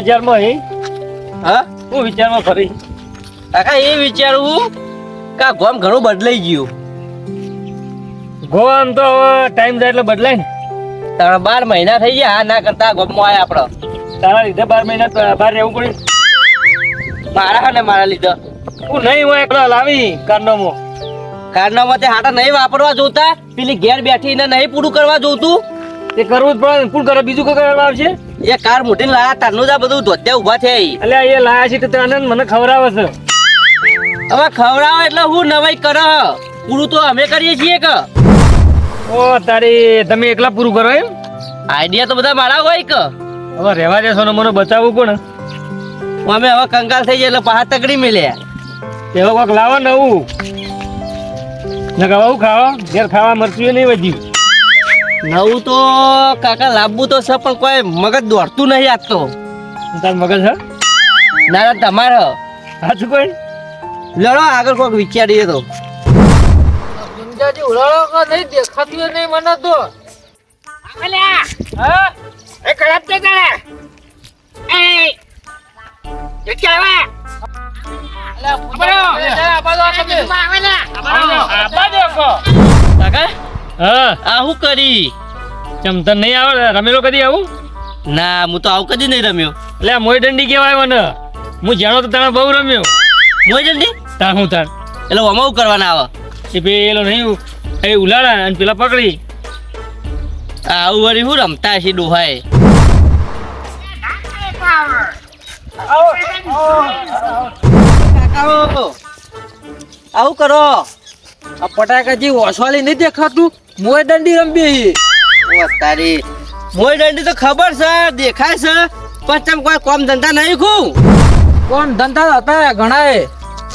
વિચારમાં હે? હા? હું વિચારમાં ફરી. કાકા એ વિચારવું કે ગોમ ઘણું બદલાઈ ગયું. ગોમ તો હવે ટાઈમ જાય એટલે બદલાય ને. ત્રણ બાર મહિના થઈ ગયા આ ના કરતા ગોમમાં આયા આપડે. તારા લીધે બાર મહિના બહાર રહેવું પડે. મારા ને મારા લીધે. હું નહીં હું એકલો લાવી કારનામો. કારનામાં તે હાટા નહીં વાપરવા જોતા પેલી ઘેર બેઠીને નહીં પૂરું કરવા જોતું. તે કરવું જ પડે. કરે બીજું કોઈ કરવા આવશે? એ કાર મોટી લાયા તારનું જ આ બધું ધોત્યા ઊભા છે એટલે એ લાયા છે તો તને મને ખવડાવે છે. હવે ખવડાવો એટલે હું નવાઈ કર. પૂરું તો અમે કરીએ છીએ કે. ઓ તારી તમે એકલા પૂરું કરો એમ? આઈડિયા તો બધા મારા હોય કે. હવે રહેવા દેશો ને મને બચાવવું કોણ? અમે હવે કંકાલ થઈ જાય એટલે પાછા તગડી મેલ્યા એવો કોક લાવો નવું. ને આવું ખાવા ઘેર ખાવા મરચું નહીં વધ્યું. નવું તો કાકા લાવવું તો છે પણ કોઈ મગજ દોડતું નહીં આજ તો. તાર મગજ હા? ના ના તમારે કોઈ? લડો આગળ કોઈક વિચારીએ તો. ગુંજાજી કે નહીં? દેખાતું નહીં મને તો. હા? એ ખરાબ છે તારે. એ! એ કે આવે કાકા? હા. આ હું કરી? ચમ તને નહીં આવે? રમેલો કદી આવું? ના હું તો આવું કદી નહીં રમ્યો. એટલે આ મોય દંડી કહેવાય મને હું જાણો તો તને બહુ રમ્યો. મોય દંડી? તાર હું તાર? એટલે અમાવું કરવાના આવે? એ પેલો નહીં એ ઉલાડા અને પેલા પકડી. આવું વળી હું રમતા છે ડોહાએ? આવું કરો. આ પટાકાજી ઓસવાલી નહીં દેખાતું? મોય દંડી રમવી ઓ તારી. મોય દંડી તો ખબર છે દેખાય છે પણ તમ કોઈ કોમ ધંધા નહીં ખું કોમ ધંધા હતા ઘણા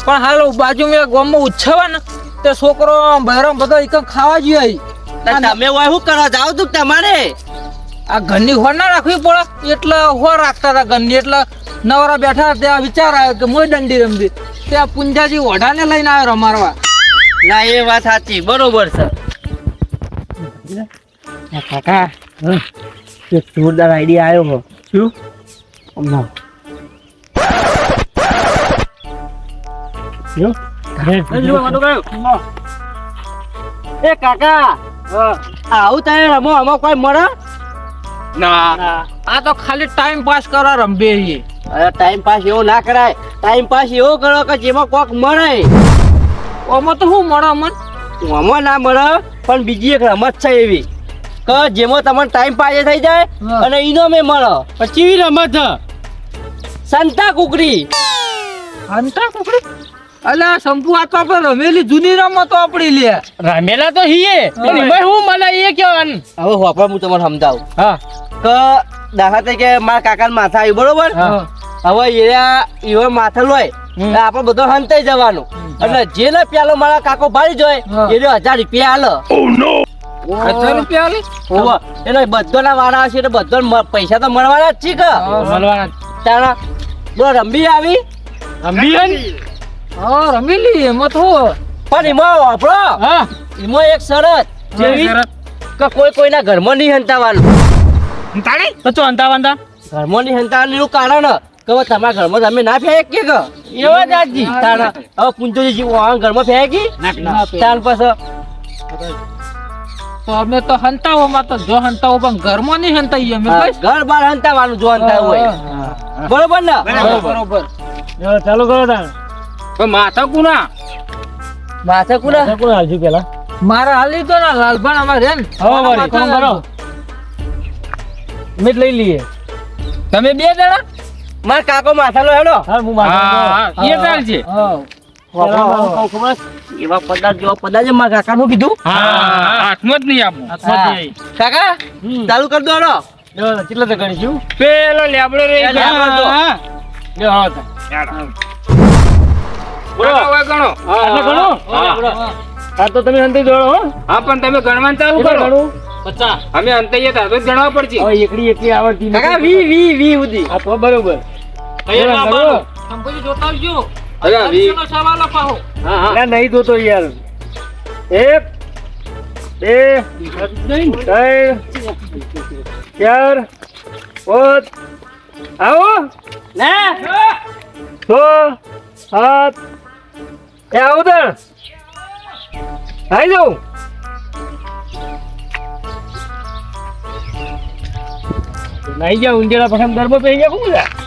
પણ હાલ બાજુ મેં ગામમાં ઉછવા ને તે છોકરો બહેરમ બધો એક ખાવા જોઈએ તમે હોય શું કરવા જાવ તું તમારે? આ ઘરની હોર ના રાખવી પડે એટલે હોર રાખતા હતા ઘરની એટલે નવરા બેઠા ત્યાં વિચાર આવ્યો કે મોય દંડી રમવી. ત્યાં પુંજાજી ઓઢાને લઈને આવ્યો રમારવા ના એ વાત સાચી બરોબર છે. કાકા એક જોરદાર આઈડિયા આવ્યો હો. શું? હમણાં એ કાકા આવું તારે રમો આમાં કોઈ મળે? આ તો ખાલી ટાઈમ પાસ કરવા છીએ અરે ટાઈમ પાસ એવો ના કરાય. ટાઈમ પાસ એવો કરો કે જેમાં કોક મળે. ઓમાં તો શું મળે મન આમાં ના મળે? પણ બીજી એક રમત છે એવી. કે જેમાં તમને ટાઈમ પાસે થઈ જાય અને ઈનો મે મળો. પછી એવી રમત છે? સંતા કુકડી. સંતા કુકડી? અલા શંભુ આ તો આપણે રમેલી જૂની રમતો આપણી લે. રામેલા તો હીએ. એમાં હું મને એ કહેવાનું હવે હોપા હું તમને સમજાવું. હા. કે દાખલા તરીકે મારા કાકાના માથા આવ્યું બરોબર? હવે એ એવો માથા લોય. આપણે બધો હંતાઈ જવાનું. એટલે જે ને પેલો મારા કાકો ભાડી જોય. એને હજાર રૂપિયા હાલો હજાર રૂપિયા આલી? હોવે. એટલે બધાના વાળા હશે એટલે બધા પૈસા તો મળવાના જ છે કે? મળવાના તારા બોલો આવી? હા રમેલી એમાં તો પણ એમાં વાપરો હા. એમાં એક શરત જેવી કે કોઈ કોઈના ઘરમાં નહીં હંતાવાનું. તો ચો ઘરમાં નહીં હંતાવાનું કારણ કે તમારા ઘરમાં તમે ના ફેંક કે? કે એવા જ તાણ હવે પૂંજોજી ઘરમાં ફેંકી. તાર પછી તો અમે તો હંતાવો માં તો જો હંતાવો પણ ઘરમાં નહીં હંતાઈએ અમે ઘર બાર હંતાવાનું જો હંતાવું હોય. બરોબર ને? બરોબર ચાલુ કરો તાણ. માથા કુના? માથા કુના? કુના હાલજો પેલા. મારા હાલી તો ના લાલભાન અમારે રેન ને. હવે વળી કોણ કરો મિત લઈ લઈએ. તમે બે જણા? માર કાકો માથા લો હેડો. હા હું માથા એ ચાલશે એવા પદાર્થ જેવા પદાર્થ મારા કાકા નું કીધું હાથમાં જ નહીં આપવું કાકા ચાલુ કરી દો હેડો. કેટલા તો પેલો લેબડો રે. તમે અંતે જોડો હો. હા પણ તમે ગણવાનું ચાલુ કરો. પચાસ અમે અંતે ગણવા પડશે. એકડી એકડી આવડતી વી વી વી સુધી. હા તો બરોબર. જોતા આવજો. નહીં જોતો યાર. એક બે ત્રણ ચાર પાંચ. આવો. ને છ સાત. એ આવો તો. આવી જાઉં. નહીં જાઉં ઊંજેડા પસંદ દરબો પહેરી ગયા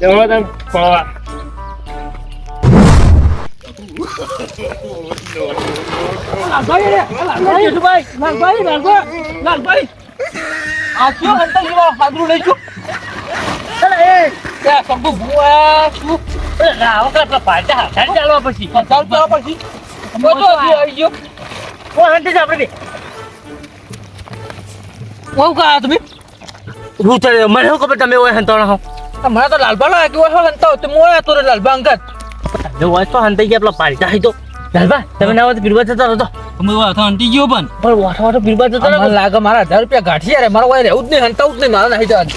જવા તમ પડવા આ કયો અંતર જેવા હાદરું લઈ ગયો ત્યાં શંભુ ભુવા શું ચાલવા પછી ચાલ ચાલ પછી બધો આવી ગયો કોણ હંતે છે આપણે બહુ કા તમે ચાલે મને ખબર તમે ઓય હંતાણો હો? મને તો લાલબા લાગે કે ઓહો હંતા તો મોયા તો લાલબા અંગત. તમે ઓય તો હંતાઈ ગયા પેલા પાલટા હઈ તો. લાલબા તમે ના હોય પીરવા જતા રહો તો. તમે ઓહો તો હંતી ગયો પણ. પણ વાઠો વાઠો પીરવા જતા મને રહો લાગે મારા હજાર રૂપિયા ગાંઠી યાર મારા વાય રહેવું જ નહીં હંતાવું જ નહીં મારા નહીં જવાનું.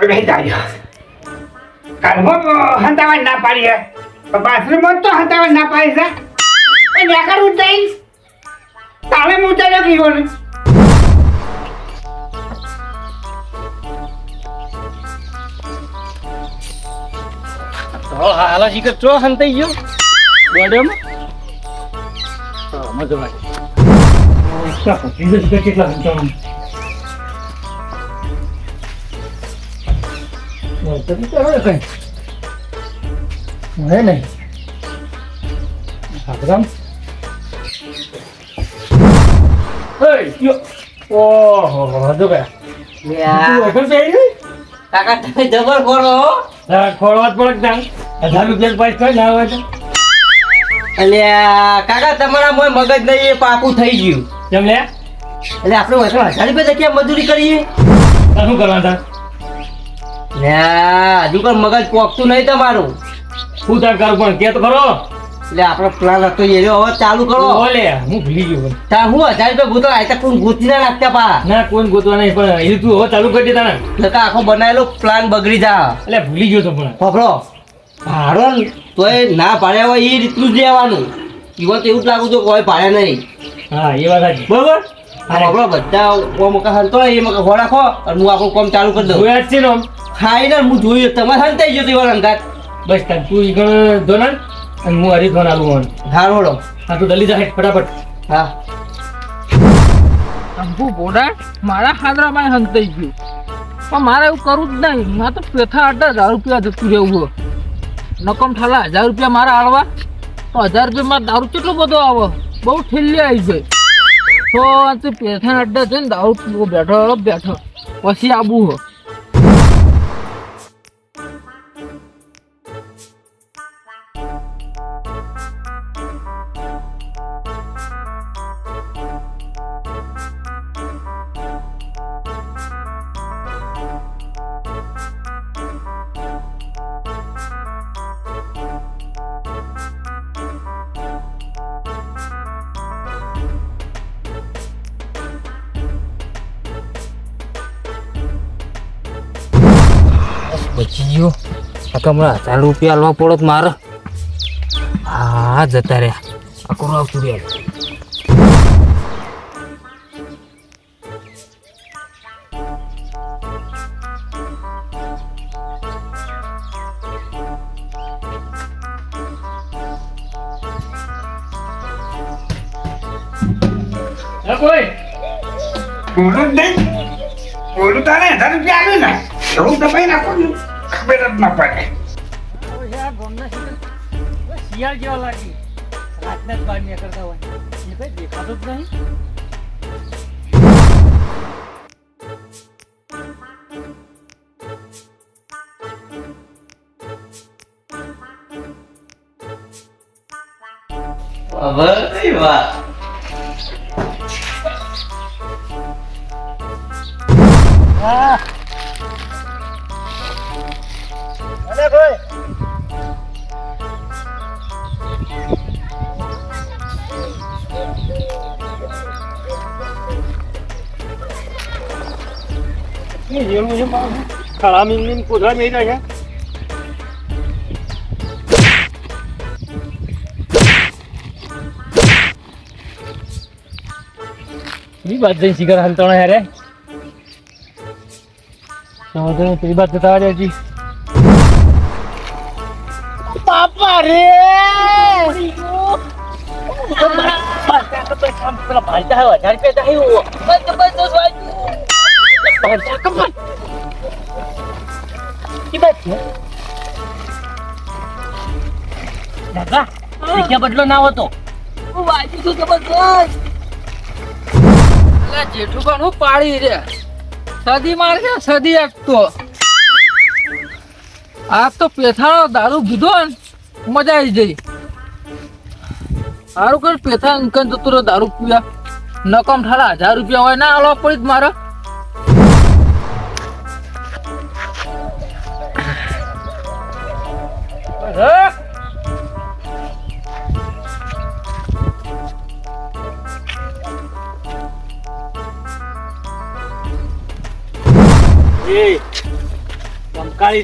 ના બેસી જાજો કાલમાં હંતાવા ના પાડી હે. બાથરૂમમાં તો હંતાવા ના પાડી છે. એ નેકર ઉઠાઈ તાળે મૂચાડ્યો કીવો ને હાલા શીખર ચો હંતાઈ ગયો? બોડેમાં હા મજો કેટલા કઈ. નહીં. ઓહો જો ગયા તું એકલ બેહી ગઈ કાકા તમે જબર ખોરો હો. જ પડે જાણ હજાર રૂપિયા પાસ કઈ ના હોય એટલે કાકા તમારા મોય મગજ નહીં એ પાકું થઈ ગયું. કેમ લે એટલે આપણે વસણ હજાર રૂપિયા ક્યાં મજૂરી કરીએ? શું કરવા તાર? લ્યા હજુ પણ મગજ પોકતું નહીં તમારું. શું તાર કરું પણ કે તો ખરો? એટલે આપણો પ્લાન હતો એ હવે ચાલુ કરો. ઓલે હું ભૂલી ગયો. તા હું હજાર રૂપિયા ગોતો આ કોણ ગોતી ના નાખતા પા ના કોઈ ગોતવા નહીં પણ એ તું હવે ચાલુ કરી દેતા ને એટલે આખો બનાવેલો પ્લાન બગડી જા. એટલે ભૂલી ગયો તો પણ. પકડો ભાડો તોય ના ભાડ્યા હોય એ રીતનું જ લેવાનું ઈવન તો એવું જ લાગુ છું કોઈ ભાડ્યા નહીં. હા એ વાત બરોબર? આપણો બધા મકા હાલતો એ મકા ખોરાખો અને હું આપણું કામ ચાલુ કરી દઉં. છે ને ને હું જોયું તમારે હંતાઈ ગયો ઈવન અંગાત. બસ તાર તું ઈ ગણ ધોનન અને હું હરી ધોન આલું હોન હાર હોડો હા તું દલી જા ફટાફટ. હા. અંબુ બોડા મારા હાદરામાં હંતાઈ ગયું. પણ મારે એવું કરવું જ નહીં. મારે તો પેથા આટલા હજાર રૂપિયા જતું રહેવું હોય. નકમ ઠાલા હજાર રૂપિયા મારા આળવા. તો હજાર રૂપિયામાં દારૂ કેટલો બધો આવે? બહુ ઠેલી આવી જાય. તો તે પેથા અડ્ડા જઈને દારૂ પીવો બેઠો બેઠો. પછી આબુ હો. બચી ગયો. આ તો હમણાં હજાર રૂપિયા આલવા પડત મારે. હા જતા રહ્યા. આ કોણ આવતું રહ્યા? કોઈ? બોલું નહીં. બોલું તારે હજાર રૂપિયા આવ્યું ને. એવું દબાઈ નાખો ખબર જ ના પડે. શિયાળ જેવા લાગી. રાતના જ બહાર નીકળતા હોય. એ કઈ દેખાતું જ નહીં. હવે વાહ અરે એ જેવું છે મીન મીન કોથળા મેં રહ્યા એ બાદ જઈ શિખર હલતોણા હેરે. સમુદ્ર પેલી બાદ જતા હજી. પાપા રે! ભાઈ હજાર રૂપિયા બદલો ના હોતો હું વાંચું છું જબરદસ્ત અલા જેઠુભાઈ હું પાડી રે સદી મારશે સદી એક તો આ તો પેથાનો દારૂ પીધો ને મજા આવી જઈ સારું કર પેથા અંકન જતો દારૂ પીવા નકમ ઠાલા હજાર રૂપિયા હોય ના અલગ પડી જ મારે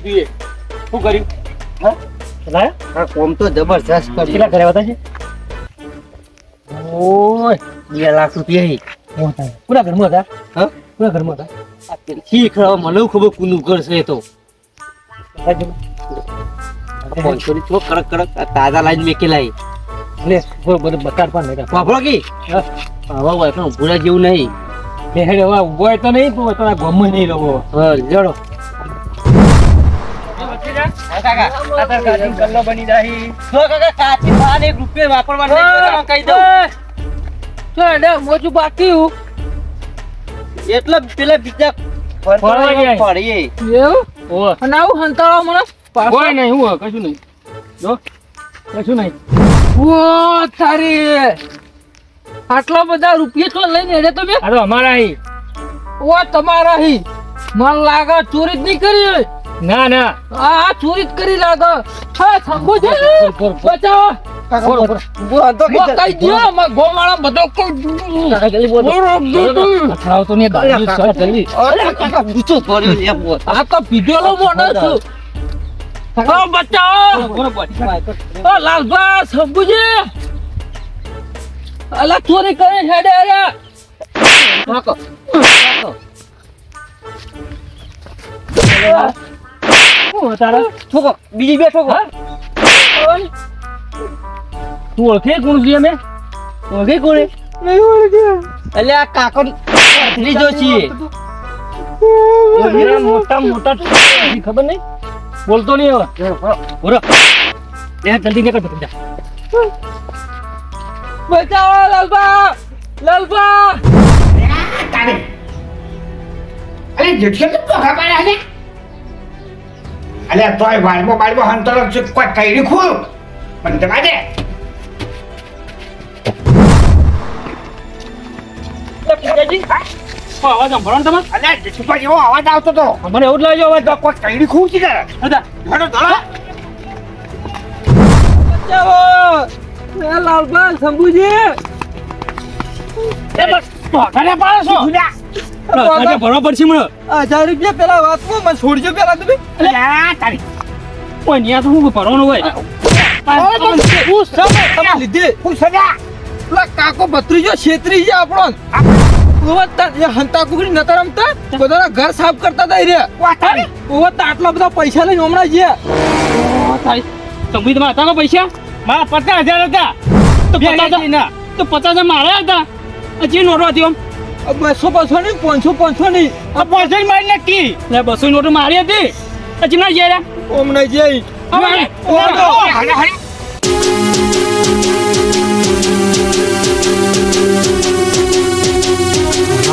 તું શું કર્યું? હા? કોમ તો જબરજસ્ત કેટલા કર્યા હતા છે? ઓય બે લાખ રૂપિયા હી. કોના ઘરમાં હતા? હા? પૂરા ઘરમાં હતા? પેલી મને ખબર કોનું ઘર છે તો. પાંચસો ની ચો કડક કડક તાજા લાઈન મેકેલા હી. લે બધું બતાડ પણ નહીં વાપરો કી હા. આવા હોય પણ ભૂલા જેવું નહીં બે હેડે હવે ઊભો હોય તો નહીં પણ તારા ગમમાં નહીં રહો હા જડો એટલે પેલા બીજા. પડીએ એવું અને આવું હંતાળો મને કોઈ નહીં હું કશું નહીં. જો કશું નહીં. ઓ તારી. આટલા બધા રૂપિયા તો લઈને હેડે તમે? આ તો અમારા અહીં ઓ તમારા હી. મને લાગે ચોરી જ નહીં કરી. ના ના. આ ચોરી કરી લાગે. હા થંભો છે. બચાવો. આ તો પીધેલો મોનો છું. હા બચાવો ઓ લાલભા સંભુજી અલા ચોરી કરી હેડે અરે. શું તારા ઠોકો બીજી બે ઠોકો. તું ઓળખે કોણ છીએ અમે? ઓળખે કોણે? એટલે આ કાકો ત્રીજો છીએ. મોટા મોટા ખબર નહીં? બોલતો નહીં હવે. બોલો લે જલ્દી નીકળ બધા બચાવો લાલભા! લાલભા! તારે અરે જેઠિયા તો પોખા પાડ્યા છે? અલ્યા તોય વાળમો બાળમાં હંતરો છે. કોઈ કઈડી ખોલ. જી તો કાઢે અવાજ સાંભળો ને તમે. અલ્યા જેઠુપા જેવો અવાજ આવતો તો. મને એવું જ લાગ્યો અવાજ. તો કોઈ કઈડી ખૂબ છે કરે બધા ધડો ધડો એ લાલભા સંભુજી એ બસ ભોગાને પાડો છો. ભોગાને ભરવા પડશે મને. હજાર રૂપિયા પેલા વાતમાં મને છોડજો પેલા તમે. અલ્યા તારી. કોઈ ન્યા તો હું ભરવાનું હોય? હું સમય લીધે. હું પેલા કાકો ભત્રીજો છેતરી છે આપણો ઓવા તા એ હંતા કુકડી નતા રમતા બધાના ઘર સાફ કરતા દઈ રે વા તારી ઓવા આટલા બધા પૈસા લઈને હમણાં જે સંભી તમારા હતા ને પૈસા? મારા પચાસ હજાર હતા. તો પચાસ હજાર તો પચાસ હજાર મારા હતા. હજી નોટો હતી બસો બસો ની પાંચસો પાંચસો ની આ પાંચસો ની મારી નક્કી એટલે બસો નોટો મારી હતી. હજી ના ગયા હમણાં જઈ હરે હરે